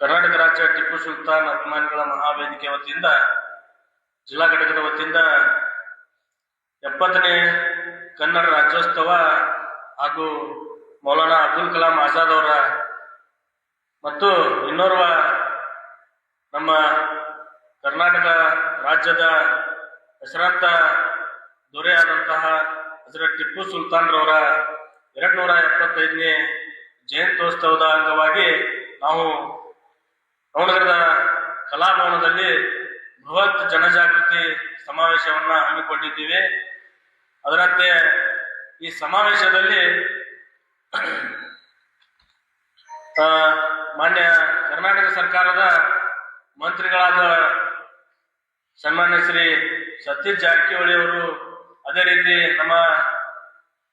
ಕರ್ನಾಟಕ ರಾಜ್ಯ ಟಿಪ್ಪು ಸುಲ್ತಾನ್ ಅಭಿಮಾನಿಗಳ ಮಹಾವೇದಿಕೆ ವತಿಯಿಂದ, ಜಿಲ್ಲಾ ಘಟಕದ ವತಿಯಿಂದ ಎಪ್ಪತ್ತನೇ ಕನ್ನಡ ರಾಜ್ಯೋತ್ಸವ ಹಾಗೂ ಮೌಲಾನಾ ಅಬ್ದುಲ್ ಕಲಾಂ ಆಜಾದ್ ಅವರ ಮತ್ತು ಇನ್ನೋರ್ವ ನಮ್ಮ ಕರ್ನಾಟಕ ರಾಜ್ಯದ ಹೆಸರಾಂತ ದೊರೆಯಾದಂತಹ ಹಜರತ್ ಟಿಪ್ಪು ಸುಲ್ತಾನ್ರವರ ಎರಡು ನೂರ ಎಪ್ಪತ್ತೈದನೇ ಜಯಂತ್ಯೋತ್ಸವದ ಅಂಗವಾಗಿ ನಾವು ನವನಗರದ ಕಲಾಭವನದಲ್ಲಿ ಬೃಹತ್ ಜನಜಾಗೃತಿ ಸಮಾವೇಶವನ್ನ ಹಮ್ಮಿಕೊಂಡಿದ್ದೀವಿ. ಅದರಂತೆ ಈ ಸಮಾವೇಶದಲ್ಲಿ ಮಾನ್ಯ ಕರ್ನಾಟಕ ಸರ್ಕಾರದ ಮಂತ್ರಿಗಳಾದ ಸನ್ಮಾನ್ಯ ಶ್ರೀ ಸತೀಶ್ ಜಾರಕಿಹೊಳಿ ಅವರು, ಅದೇ ರೀತಿ ನಮ್ಮ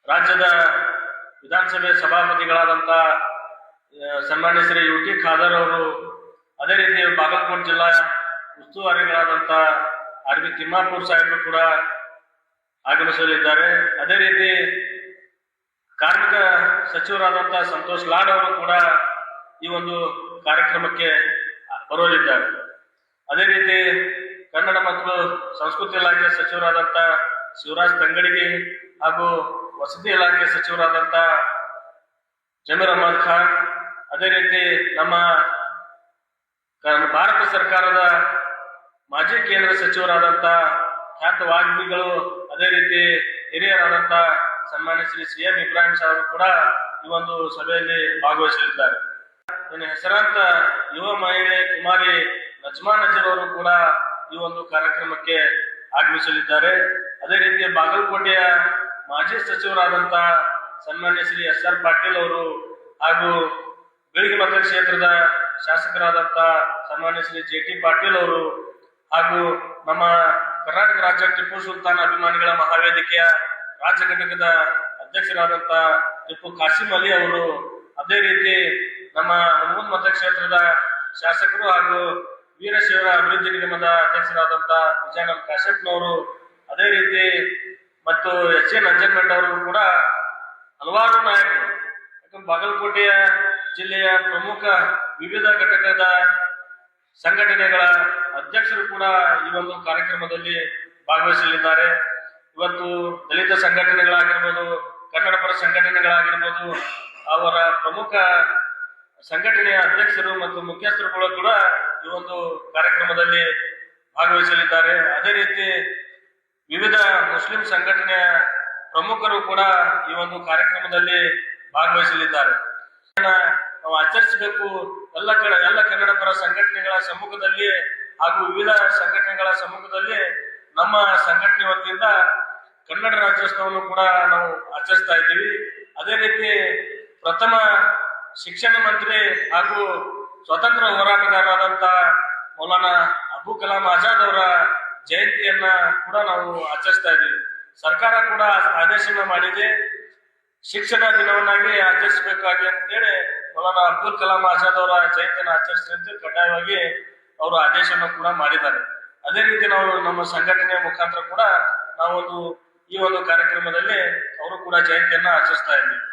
ರಾಜ್ಯದ ವಿಧಾನಸಭೆ ಸಭಾಪತಿಗಳಾದಂಥ ಸನ್ಮಾನ್ಯ ಶ್ರೀ ಯು ಟಿ ಖಾದರ್ ಅವರು ಅದೇ ರೀತಿ ಬಾಗಲಕೋಟೆ ಜಿಲ್ಲಾ ಉಸ್ತುವಾರಿಗಳಾದಂಥ ಆರ್ ಬಿ ತಿಮ್ಮಾಪುರ್ ಸಾಹೇಬರು ಕೂಡ ಆಗಮಿಸಲಿದ್ದಾರೆ. ಅದೇ ರೀತಿ ಕಾರ್ಮಿಕ ಸಚಿವರಾದಂಥ ಸಂತೋಷ್ ಲಾಡ್ ಅವರು ಕೂಡ ಈ ಒಂದು ಕಾರ್ಯಕ್ರಮಕ್ಕೆ ಬರಲಿದ್ದಾರೆ ಅದೇ ರೀತಿ ಕನ್ನಡ ಮತ್ತು ಸಂಸ್ಕೃತಿ ಇಲಾಖೆ ಸಚಿವರಾದಂಥ ಶಿವರಾಜ್ ತಂಗಡಿಗೆ ಹಾಗೂ ವಸತಿ ಇಲಾಖೆ ಸಚಿವರಾದಂಥ ಜಮೀರ್ ಅಹಮದ್ ಖಾನ್, ಅದೇ ರೀತಿ ನಮ್ಮ ಕ- ಭಾರತ ಸರ್ಕಾರದ ಮಾಜಿ ಕೇಂದ್ರ ಸಚಿವರಾದಂಥ ಖ್ಯಾತ ವಾಗ್ಮಿಗಳು, ಅದೇ ರೀತಿ ಹಿರಿಯರಾದಂಥ ಸನ್ಮಾನ್ಯ ಶ್ರೀ ಸಿ ಎಂ ಇಬ್ರಾಹಿಂ ಸಾಹೇಬ್ ಕೂಡ ಈ ಒಂದು ಸಭೆಯಲ್ಲಿ ಭಾಗವಹಿಸಲಿದ್ದಾರೆ. ನನ್ನ ಹೆಸರಾಂತ ಯುವ ಮಹಿಳೆ ಕುಮಾರಿ ನಜ್ಮಾ ನಜೀರ್ ಅವರು ಕೂಡ ಈ ಒಂದು ಕಾರ್ಯಕ್ರಮಕ್ಕೆ ಆಗಮಿಸಲಿದ್ದಾರೆ. ಅದೇ ರೀತಿ ಬಾಗಲಕೋಟೆಯ ಮಾಜಿ ಸಚಿವರಾದಂತಹ ಸನ್ಮಾನ್ಯ ಶ್ರೀ ಎಸ್ ಆರ್ ಪಾಟೀಲ್ ಅವರು ಹಾಗೂ ಬೆಳಗ್ಗೆ ಮತಕ್ಷೇತ್ರದ ಶಾಸಕರಾದಂಥ ಸನ್ಮಾನ್ಯ ಶ್ರೀ ಜೆ ಟಿ ಪಾಟೀಲ್ ಅವರು ಹಾಗೂ ನಮ್ಮ ಕರ್ನಾಟಕ ರಾಜ್ಯ ಟಿಪ್ಪು ಸುಲ್ತಾನ್ ಅಭಿಮಾನಿಗಳ ಮಹಾವೇದಿಕೆಯ ರಾಜ್ಯ ಘಟಕದ ಅಧ್ಯಕ್ಷರಾದಂಥ ಟಿಪ್ಪು ಕಾಸಿಂ ಅಲಿ ಅವರು ಅದೇ ರೀತಿ ನಮ್ಮ ಹನುಮನ್ ಮತಕ್ಷೇತ್ರದ ಶಾಸಕರು ಹಾಗೂ ವೀರಶೇವರ ಅಭಿವೃದ್ಧಿ ನಿಗಮದ ಅಧ್ಯಕ್ಷರಾದಂಥ ವಿಜಯನಂದ್ ಕಾಶ್ಯಪ್ನವರು ಅದೇ ರೀತಿ ಮತ್ತು ಎಚ್ ಎ ನಂಜನಗೌಡ ಅವರು ಕೂಡ ಹಲವಾರು ನಾಯಕರು. ಬಾಗಲಕೋಟೆಯ ಜಿಲ್ಲೆಯ ಪ್ರಮುಖ ವಿವಿಧ ಘಟಕದ ಸಂಘಟನೆಗಳ ಅಧ್ಯಕ್ಷರು ಕೂಡ ಈ ಒಂದು ಕಾರ್ಯಕ್ರಮದಲ್ಲಿ ಭಾಗವಹಿಸಲಿದ್ದಾರೆ. ಇವತ್ತು ದಲಿತ ಸಂಘಟನೆಗಳಾಗಿರ್ಬೋದು, ಕನ್ನಡ ಪರ ಸಂಘಟನೆಗಳಾಗಿರ್ಬೋದು, ಅವರ ಪ್ರಮುಖ ಸಂಘಟನೆಯ ಅಧ್ಯಕ್ಷರು ಮತ್ತು ಮುಖ್ಯಸ್ಥರುಗಳು ಕೂಡ ಈ ಒಂದು ಕಾರ್ಯಕ್ರಮದಲ್ಲಿ ಭಾಗವಹಿಸಲಿದ್ದಾರೆ. ಅದೇ ರೀತಿ ವಿವಿಧ ಮುಸ್ಲಿಂ ಸಂಘಟನೆಯ ಪ್ರಮುಖರು ಕೂಡ ಈ ಒಂದು ಕಾರ್ಯಕ್ರಮದಲ್ಲಿ ಭಾಗವಹಿಸಲಿದ್ದಾರೆ. ನಾವು ಆಚರಿಸಬೇಕು. ಎಲ್ಲ ಕಡೆ, ಎಲ್ಲ ಕನ್ನಡ ಪರ ಸಂಘಟನೆಗಳ ಸಮ್ಮುಖದಲ್ಲಿ ಹಾಗೂ ವಿವಿಧ ಸಂಘಟನೆಗಳ ಸಮ್ಮುಖದಲ್ಲಿ ನಮ್ಮ ಸಂಘಟನೆ ವತಿಯಿಂದ ಕನ್ನಡ ರಾಜ್ಯೋತ್ಸವವನ್ನು ಕೂಡ ನಾವು ಆಚರಿಸ್ತಾ ಇದ್ದೀವಿ. ಅದೇ ರೀತಿ ಪ್ರಥಮ ಶಿಕ್ಷಣ ಮಂತ್ರಿ ಹಾಗೂ ಸ್ವತಂತ್ರ ಹೋರಾಟಗಾರರಾದಂತ ಮೌಲಾನಾ ಅಬು ಕಲಾಂ ಆಜಾದ್ ಅವರ ಜಯಂತಿಯನ್ನ ಕೂಡ ನಾವು ಆಚರಿಸ್ತಾ ಇದ್ದೀವಿ. ಸರ್ಕಾರ ಕೂಡ ಆದೇಶನ ಮಾಡಿದೆ. ಶಿಕ್ಷಣ ದಿನವನ್ನಾಗಿ ಆಚರಿಸಬೇಕಾಗಿ ಅಂತೇಳಿ ಮೌಲಾನ ಅಬ್ದುಲ್ ಕಲಾಂ ಆಜಾದ್ ಅವರ ಜಯಂತಿಯನ್ನು ಆಚರಿಸಿದಂತೆ ಕಡ್ಡಾಯವಾಗಿ ಅವರು ಆದೇಶವನ್ನು ಕೂಡ ಮಾಡಿದ್ದಾರೆ. ಅದೇ ರೀತಿ ನಾವು ನಮ್ಮ ಸಂಘಟನೆಯ ಮುಖಾಂತರ ಕೂಡ ನಾವೊಂದು ಈ ಒಂದು ಕಾರ್ಯಕ್ರಮದಲ್ಲಿ ಅವರು ಕೂಡ ಜಯಂತಿಯನ್ನ ಆಚರಿಸ್ತಾ ಇದ್ದೀವಿ.